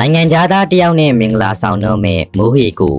နိုင်ငံသားတယောက်နဲ့မင်္ဂလာဆောင်တော့မဲ့မိုးဟေကို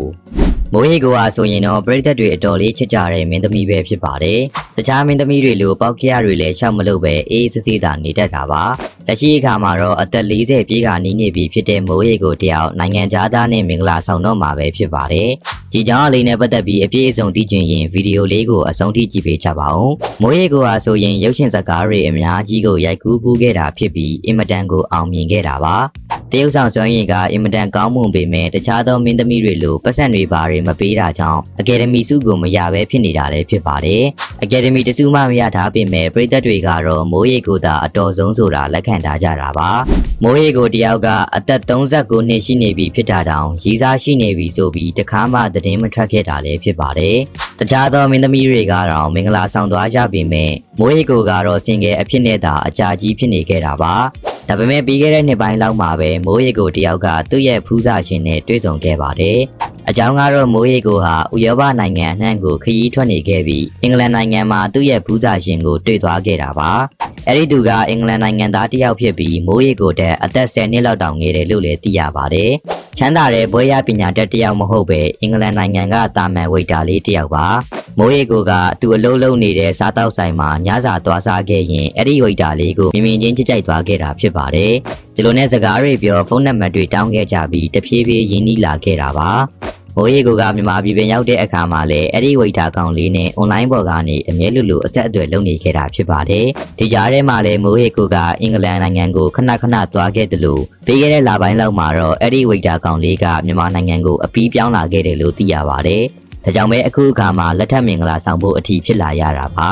မိုးဟေကိုအားဆိုရင်တော့ပြည်သက်တွေအတော်လေးချစ်ကြတဲ့မင်းသမီးပဲဖြစ်ပါတယ်။တခြားမင်းသမီးတွေလိုပေါက်ခရတွေလည်းရှောက်မလို့ပဲအေးစစ်စစ်သာနေတတ်တာပါ။လက်ရှိအခါမှာတော့အသက်40ပြည့်ကနီးနေပြီဖြစ်တဲ့မိုးဟေကိုတယောက်နိုင်ငံသားနဲ့မင်္ဂလာဆောင်တော့မှာပဲဖြစ်ပါတယ်။ဒီကြောင့်အလေးနဲ့ပတ်သက်ပြီးအပြည့်အစုံသိချင်ရင်ဗီဒီယိုလေးကိုအဆုံးထိကြည့်ပေးကြပါဦး။မိုးဟေကိုအားဆိုရင်ရုပ်ရှင်ဇာတ်ကားတွေအများကြီးကိုရိုက်ကူးကူးခဲ့တာဖြစ်ပြီးအင်မတန်ကိုအောင်မြင်ခဲ့တာပါ။ တရုတ်ဆောင်စွမ်းရည်ကအင်မတန်ကောင်းမွန်ပေမဲ့တခြားသောမင်းသမီးတွေလိုပတ်စံတွေပါတွေမပေးတာကြောင့်အကယ်ဒမီဆုကိုမရဘဲဖြစ်နေတာလည်းဖြစ်ပါတယ်။အကယ်ဒမီတဆုမှမရထားပေမဲ့ပြည်သက်တွေကတော့မိုးရိပ်ကိုသာအတော်ဆုံးဆိုတာလက်ခံထားကြတာပါ။မိုးရိပ်ကိုတယောက်ကအသက်39နှစ်ရှိနေပြီဖြစ်တာတောင်ရည်စားရှိနေပြီဆိုပြီးတခါမှသတင်းမထွက်ခဲ့တာလည်းဖြစ်ပါတယ်။တခြားသောမင်းသမီးတွေကတော့မင်္ဂလာဆောင်သွားကြပေမဲ့မိုးရိပ်ကိုကတော့စင်ငယ်အဖြစ်နဲ့သာအကြာကြီးဖြစ်နေခဲ့တာပါ။ ဒါပေမဲ့ပြီးခဲ့တဲ့နှစ်ပိုင်းလောက်မှာပဲမိုးရိပ်ကိုတယောက်ကသူ့ရဲ့ဖူးစာရှင်နဲ့တွေ့ဆုံခဲ့ပါတယ်။အကြောင်းကတော့မိုးရိပ်ကိုဟာဥရောပနိုင်ငံအနှံ့ကိုခရီးထွက်နေခဲ့ပြီးအင်္ဂလန်နိုင်ငံမှာသူ့ရဲ့ဖူးစာရှင်ကိုတွေ့သွားခဲ့တာပါ။အဲ့ဒီသူကအင်္ဂလန်နိုင်ငံသားတစ်ယောက်ဖြစ်ပြီးမိုးရိပ်ကိုတဲ့အသက်10နှစ်လောက်တောင်ငယ်တယ်လို့လည်းသိရပါတယ်။ ချမ်းသာတဲ့ဘွဲရပညာတတ်တစ်ယောက်မဟုတ်ပဲအင်္ဂလန်နိုင်ငံကတာမန်ဝိတာလေးတစ်ယောက်ပါ။မိုးရေကိုကသူအလုံးလုံးနေတဲ့စားတောက်ဆိုင်မှာညစာသွားစားခဲ့ရင်အဲ့ဒီဝိတာလေးကိုမြင်မြင်ချင်းချစ်ကြိုက်သွားခဲ့တာဖြစ်ပါတယ်။ဒီလိုနဲ့စကားတွေပြောဖုန်းနံပါတ်တွေတောင်းခဲ့ကြပြီးတဖြည်းဖြည်းရင်းနှီးလာခဲ့တာပါ။ မိုးရေကိုကမြန်မာပြည်ပင်ရောက်တဲ့အခါမှာလည်းအဲ့ဒီဝိတာကောင်လေးနဲ့အွန်လိုင်းပေါ်ကနေအမြဲလူလူအဆက်အသွယ်လုပ်နေခဲ့တာဖြစ်ပါတယ်။ဒီကြားထဲမှာလည်းမိုးရေကိုကအင်္ဂလန်နိုင်ငံကိုခဏခဏသွားခဲ့တယ်လို့ပြီးခဲ့တဲ့လပိုင်းလောက်မှာတော့အဲ့ဒီဝိတာကောင်လေးကမြန်မာနိုင်ငံကိုအပီးပြောင်းလာခဲ့တယ်လို့သိရပါတယ်။ဒါကြောင့်ပဲအခုအခါမှာလက်ထပ်မင်္ဂလာဆောင်ဖို့အထီးဖြစ်လာရတာပါ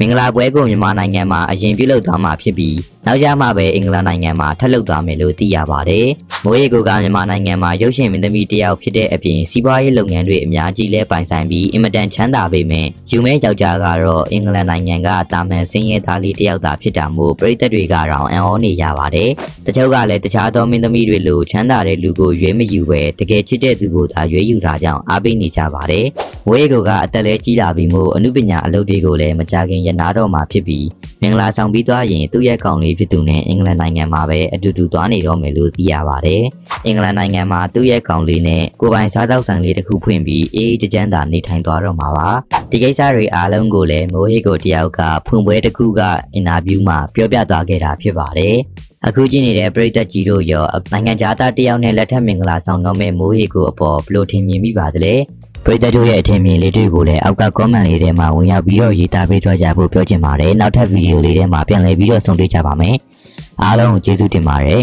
မင်္ဂလာပွဲကိုမြန်မာနိုင်ငံမှာအရင်ပြုလုပ်သွားမှာဖြစ်ပြီးနောက်ကျမှပဲအင်္ဂလန်နိုင်ငံမှာထပ်လုပ်သွားမယ်လို့သိရပါတယ်မိုးရေကိုကမြန်မာနိုင်ငံမှာရုပ်ရှင်မင်းသမီးတစ်ယောက်ဖြစ်တဲ့အပြင်စီးပွားရေးလုပ်ငန်းတွေအများကြီးလဲပိုင်ဆိုင်ပြီးအင်မတန်ချမ်းသာပေမဲ့ယူမဲယောက်ျားကတော့အင်္ဂလန်နိုင်ငံကတာမန်စင်းရဲသားလေးတစ်ယောက်သာဖြစ်တာမို့ပြည်သက်တွေကတော့အံ့ဩနေရပါတယ်တချို့ကလည်းတခြားသောမင်းသမီးတွေလိုချမ်းသာတဲ့လူကိုရွေးမယူပဲတကယ်ချစ်တဲ့သူကိုသာရွေးယူတာကြောင့်အားပေးနေကြပါတယ်ဝေးကိုကအသက်လဲကြီးလာပြီမို့အမှုပညာအလုပ်တွေကိုလည်းမကြခင်ရနာတော့မှာဖြစ်ပြီးမင်္ဂလာဆောင်ပြီးသွားရင်သူ့ရဲ့ကောင်လေးဖြစ်သူနဲ့အင်္ဂလန်နိုင်ငံမှာပဲအတူတူသွားနေတော့မယ်လို့သိရပါတယ်။အင်္ဂလန်နိုင်ငံမှာသူ့ရဲ့ကောင်လေးနဲ့ကိုယ်ပိုင်စားသောက်ဆိုင်လေးတစ်ခုဖွင့်ပြီးအေးအေးချမ်းချမ်းသာနေထိုင်သွားတော့မှာပါ။ဒီကိစ္စတွေအားလုံးကိုလည်းမိုးဟိကိုတယောက်ကဖွင့်ပွဲတစ်ခုကအင်တာဗျူးမှာပြောပြသွားခဲ့တာဖြစ်ပါတယ်။အခုကြည့်နေတဲ့ပရိသတ်ကြီးတို့ရောနိုင်ငံသားတယောက်နဲ့လက်ထပ်မင်္ဂလာဆောင်တော့မဲ့မိုးဟေကိုအပေါ်ဘယ်လိုထင်မြင်မိပါသလဲ ပရိသတ်တို့ရဲ့အထင်မြင်လေးတွေကိုလည်းအောက်က comment လေးထဲမှာဝင်ရောက်ပြီးတော့ရေးသားပေးကြကြဖို့ပြောချင်ပါတယ်နောက်ထပ်ဗီဒီယိုလေးထဲမှာပြန်လည်ပြီးတော့ဆုံတွေ့ကြပါမယ်အားလုံးကိုကျေးဇူးတင်ပါတယ်